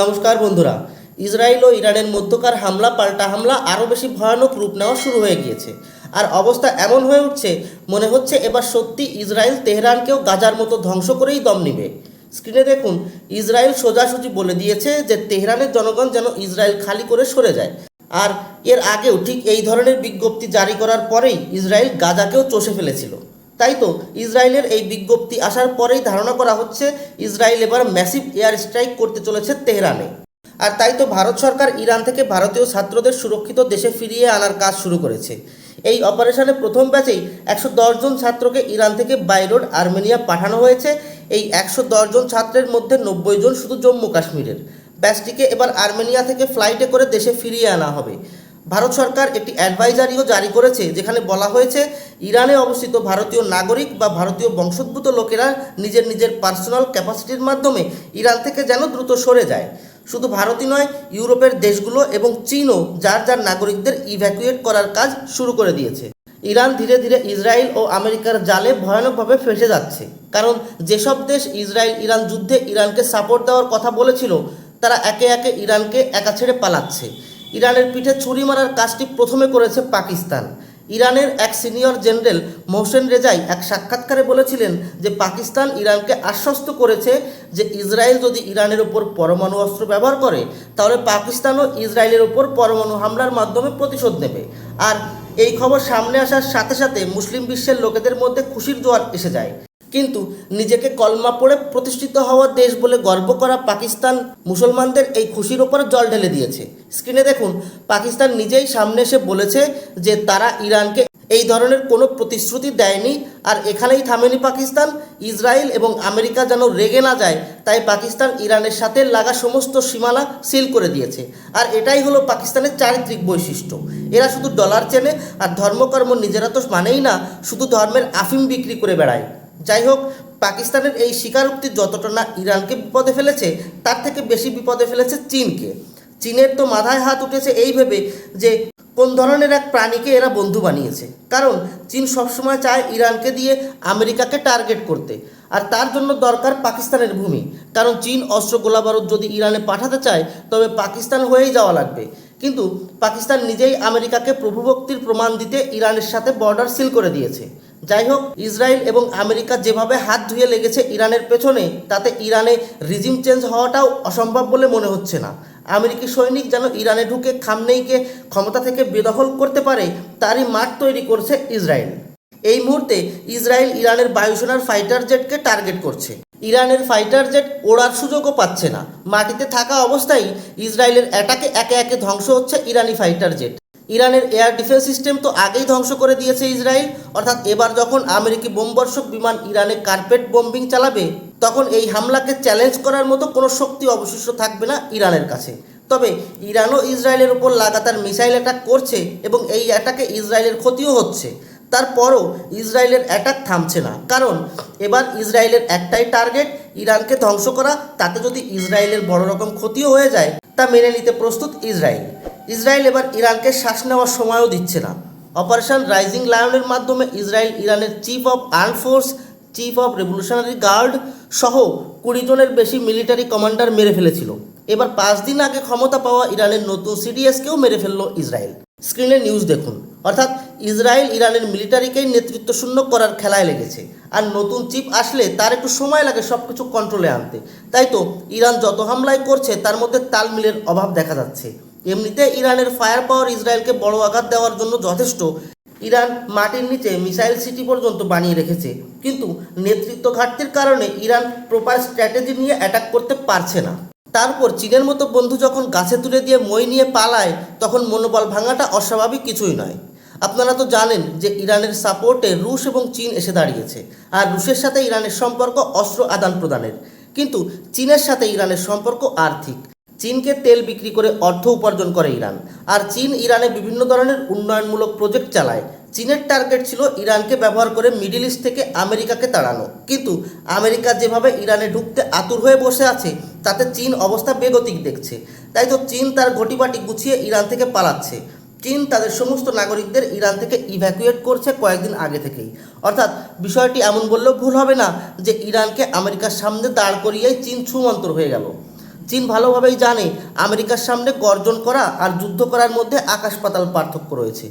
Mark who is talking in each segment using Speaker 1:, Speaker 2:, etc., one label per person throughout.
Speaker 1: নমস্কার বন্ধুরা। ইসরায়েল ও ইরানের মধ্যকার হামলা, পাল্টা হামলা আরও বেশি ভয়ানক রূপ নেওয়া শুরু হয়ে গিয়েছে। আর অবস্থা এমন হয়ে উঠছে, মনে হচ্ছে এবার সত্যি ইসরায়েল তেহরানকেও গাজার মতো ধ্বংস করেই দম নিবে। স্ক্রিনে দেখুন, ইসরায়েল সোজাসুজি বলে দিয়েছে যে তেহরানের জনগণ যেন ইসরায়েল খালি করে সরে যায়। আর এর আগেও ঠিক এই ধরনের বিজ্ঞপ্তি জারি করার পরেই ইসরায়েল গাজাকেও চষে ফেলেছিল। তাই তো ইসরায়েলের এই বিজ্ঞপ্তি আসার পরেই ধারণা করা হচ্ছে ইসরায়েল এবার ম্যাসিভ এয়ার স্ট্রাইক করতে চলেছে তেহরানে। আর তাই তো ভারত সরকার ইরান থেকে ভারতীয় ছাত্রদের সুরক্ষিত দেশে ফিরিয়ে আনার কাজ শুরু করেছে। এই অপারেশনে প্রথম ব্যাচেই একশো জন ছাত্রকে ইরান থেকে বাইরোড, আর্মেনিয়া পাঠানো হয়েছে। এই একশো জন ছাত্রের মধ্যে নব্বই জন শুধু জম্মু কাশ্মীরের। ব্যাচটিকে এবার আর্মেনিয়া থেকে ফ্লাইটে করে দেশে ফিরিয়ে আনা হবে। ভারত সরকার একটি অ্যাডভাইজারিও জারি করেছে, যেখানে বলা হয়েছে, ইরানে অবস্থিত ভারতীয় নাগরিক বা ভারতীয় বংশোদ্ভূত লোকেরা নিজের নিজের পার্সোনাল ক্যাপাসিটির মাধ্যমে ইরান থেকে যেন দ্রুত সরে যায়। শুধু ভারতই নয়, ইউরোপের দেশগুলো এবং চীনও যার যার নাগরিকদের ইভ্যাকুয়েট করার কাজ শুরু করে দিয়েছে। ইরান ধীরে ধীরে ইসরায়েল ও আমেরিকার জালে ভয়ানকভাবে ফেসে যাচ্ছে। কারণ যেসব দেশ ইসরায়েল ইরান যুদ্ধে ইরানকে সাপোর্ট দেওয়ার কথা বলেছিল, তারা একে একে ইরানকে একা ছেড়ে পালাচ্ছে। ইরানের পিঠে ছুরি মারার কাজটি প্রথমে করেছে পাকিস্তান। ইরানের এক সিনিয়র জেনারেল মোহসেন রেজাই এক সাক্ষাৎকারে বলেছিলেন যে পাকিস্তান ইরানকে আশ্বস্ত করেছে যে ইসরায়েল যদি ইরানের ওপর পরমাণু অস্ত্র ব্যবহার করে, তাহলে পাকিস্তানও ইসরায়েলের ওপর পরমাণু হামলার মাধ্যমে প্রতিশোধ নেবে। আর এই খবর সামনে আসার সাথে সাথে মুসলিম বিশ্বের লোকেদের মধ্যে খুশির জোয়ার এসে যায়। কিন্তু নিজেকে কলমা পড়ে প্রতিষ্ঠিত হওয়া দেশ বলে গর্ব করা পাকিস্তান মুসলমানদের এই খুশির ওপর জল ঢেলে দিয়েছে। স্ক্রিনে দেখুন, পাকিস্তান নিজেই সামনে এসে বলেছে যে তারা ইরানকে এই ধরনের কোনো প্রতিশ্রুতি দেয়নি আর এখানেই থামেনি পাকিস্তান, ইসরায়েল এবং আমেরিকা যেন রেগে না যায়, তাই পাকিস্তান ইরানের সাথে লাগা সমস্ত সীমানা সিল করে দিয়েছে। আর এটাই হলো পাকিস্তানের চারিত্রিক বৈশিষ্ট্য। এরা শুধু ডলার চেনে আর ধর্মকর্ম নিজেরা তো মানেই না, শুধু ধর্মের আফিম বিক্রি করে বেড়ায়। যাই হোক, পাকিস্তানের এই স্বীকারোক্তি যতটা না ইরানকে বিপদে ফেলেছে, তার থেকে বেশি বিপদে ফেলেছে চীনকে। চীনের তো মাথায় হাত উঠেছে এই ভেবে যে কোন ধরনের এক প্রাণীকে এরা বন্ধু বানিয়েছে। কারণ চীন সবসময় চায় ইরানকে দিয়ে আমেরিকাকে টার্গেট করতে। আর তার জন্য দরকার পাকিস্তানের ভূমি। কারণ চীন অস্ত্র গোলাবারুদ যদি ইরানে পাঠাতে চায়, তবে পাকিস্তান হয়েই যাওয়া লাগবে। কিন্তু পাকিস্তান নিজেই আমেরিকাকে প্রভুভক্তির প্রমাণ দিতে ইরানের সাথে বর্ডার সিল করে দিয়েছে। যাই হোক, ইসরায়েল এবং আমেরিকা যেভাবে হাত ধুয়ে লেগেছে ইরানের পেছনে, তাতে ইরানে রিজিম চেঞ্জ হওয়াটাও অসম্ভব বলে মনে হচ্ছে না। আমেরিকি সৈনিক যেন ইরানে ঢুকে খামনেইকে ক্ষমতা থেকে বেদখল করতে পারে, তারই মাঠ তৈরি করছে ইসরায়েল। এই মুহূর্তে ইসরায়েল ইরানের বায়ুসেনার ফাইটার জেটকে টার্গেট করছে। ইরানের ফাইটার জেট ওড়ার সুযোগও পাচ্ছে না। মাটিতে থাকা অবস্থায় ইসরায়েলের অ্যাটাকে একে একে ধ্বংস হচ্ছে ইরানি ফাইটার জেট ইরানের এয়ার ডিফেন্স সিস্টেম তো আগেই ধ্বংস করে দিয়েছে ইসরায়েল। অর্থাৎ এবার যখন আমেরিকি বোমবর্ষক বিমান ইরানে কার্পেট বোম্বিং চালাবে, তখন এই হামলাকে চ্যালেঞ্জ করার মতো কোনো শক্তি অবশিষ্ট থাকবে না ইরানের কাছে। তবে ইরানও ইসরায়েলের উপর লাগাতার মিসাইল অ্যাটাক করছে এবং এই অ্যাটাকে ইসরায়েলের ক্ষতিও হচ্ছে। তারপরও ইসরায়েলের অ্যাটাক থামছে না। কারণ এবার ইসরায়েলের একটাই টার্গেট, ইরানকে ধ্বংস করা। তাতে যদি ইসরায়েলের বড় রকম ক্ষতিও হয়ে যায়, তা মেনে নিতে প্রস্তুত ইসরায়েল। ইসরায়েল এবার ইরানকে শ্বাস নেওয়ার সময়ও দিচ্ছে না। অপারেশন রাইজিং লায়নের মাধ্যমে ইসরায়েল ইরানের chief of arm force, chief of revolutionary guard সহ কুড়ি জনের বেশি মিলিটারি কমান্ডার মেরে ফেলেছিল। এবার পাঁচ দিন আগে ক্ষমতা পাওয়া ইরানের নতুন সিডিএসকেও মেরে ফেলল ইসরায়েল। স্ক্রিনে নিউজ দেখুন, অর্থাৎ ইসরায়েল ইরানের মিলিটারিকেই নেতৃত্ব শূন্য করার খেলায় লেগেছে। আর নতুন চিপ আসলে তার একটু সময় লাগে সব কিছু কন্ট্রোলে আনতে। তাই তো ইরান যত হামলাই করছে, তার মধ্যে তাল মিলের অভাব দেখা যাচ্ছে। এমনিতে ইরানের ফায়ার পাওয়ার ইসরায়েলকে বড় আঘাত দেওয়ার জন্য যথেষ্ট। ইরান মাটির নিচে মিসাইল সিটি পর্যন্ত বানিয়ে রেখেছে। কিন্তু নেতৃত্ব ঘাটতির কারণে ইরান প্রপার স্ট্র্যাটেজি নিয়ে অ্যাটাক করতে পারছে না। তারপর চীনের মতো বন্ধু যখন গাছে তুলে দিয়ে মই নিয়ে পালায়, তখন মনোবল ভাঙাটা অস্বাভাবিক কিছুই নয়। আপনারা তো জানেন যে ইরানের সাপোর্টে রুশ এবং চীন এসে দাঁড়িয়েছে, আর রুশের সাথে ইরানের সম্পর্ক অস্ত্র আদান প্রদানের কিন্তু চীনের সাথে ইরানের সম্পর্ক আর্থিক। চীনকে তেল বিক্রি করে অর্থ উপার্জন করে ইরান। আর চীন ইরানে বিভিন্ন ধরনের উন্নয়নমূলক প্রজেক্ট চালায়। চীনের টার্গেট ছিল ইরানকে ব্যবহার করে মিডিল ইস্ট থেকে আমেরিকাকে তাড়ানো। কিন্তু আমেরিকা যেভাবে ইরানে ঢুকতে আতুর হয়ে বসে আছে, তাতে চীন অবস্থা বেগতিক দেখছে। তাই তো চীন তার ঘটিবাটি গুছিয়ে ইরান থেকে পালাচ্ছে। চীন তাদের সমস্ত নাগরিকদের ইরান থেকে ইভ্যাকুয়েট করছে কয়েকদিন আগে থেকেই। অর্থাৎ বিষয়টি এমন বললেও ভুল হবে না যে ইরানকে আমেরিকার সামনে দাঁড় করিয়েই চীন ছুমন্তর হয়ে গেল। চীন ভালোভাবেই জানে আমেরিকার সামনে গর্জন করা আর যুদ্ধ করার মধ্যে আকাশ পাতাল পার্থক্য রয়েছে।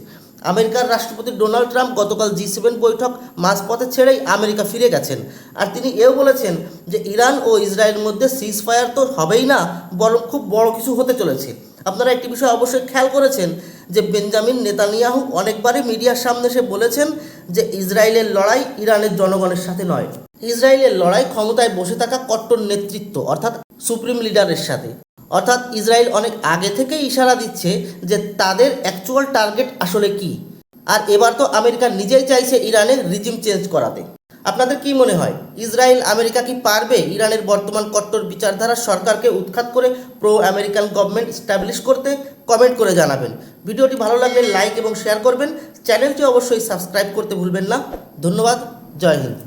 Speaker 1: আমেরিকার রাষ্ট্রপতি ডোনাল্ড ট্রাম্প গতকাল জি সেভেন বৈঠক মাঝপথে ছেড়েই আমেরিকা ফিরে গেছেন। আর তিনি এও বলেছেন যে ইরান ও ইসরায়েলের মধ্যে সিজ ফায়ার তো হবেই না, বরং খুব বড় কিছু হতে চলেছে। আপনারা একটি বিষয় অবশ্যই খেয়াল করেছেন যে বেঞ্জামিন নেতানিয়াহু অনেকবারই মিডিয়ার সামনে এসে বলেছেন যে ইসরায়েলের লড়াই ইরানের জনগণের সাথে নয়। ইসরায়েলের লড়াই ক্ষমতায় বসে থাকা কট্টর নেতৃত্ব, অর্থাৎ সুপ্রিম লিডারের সাথে। অর্থাৎ ইসরায়েল অনেক আগে থেকেই ইশারা দিচ্ছে যে তাদের অ্যাকচুয়াল টার্গেট আসলে কি। আর এবার তো আমেরিকা নিজেই চাইছে ইরানের রিজিম চেঞ্জ করাতে। আপনাদের কি মনে হয়, ইসরায়েল আমেরিকা কি পারবে ইরানের বর্তমান কট্টর বিচারধারার সরকারকে উৎখাত করে প্রো আমেরিকান গভর্নমেন্ট স্ট্যাবলিশ করতে? কমেন্ট করে জানাবেন। ভিডিওটি ভালো লাগলে লাইক এবং শেয়ার করবেন। চ্যানেলটি অবশ্যই সাবস্ক্রাইব করতে ভুলবেন না। ধন্যবাদ, জয় হিন্দ।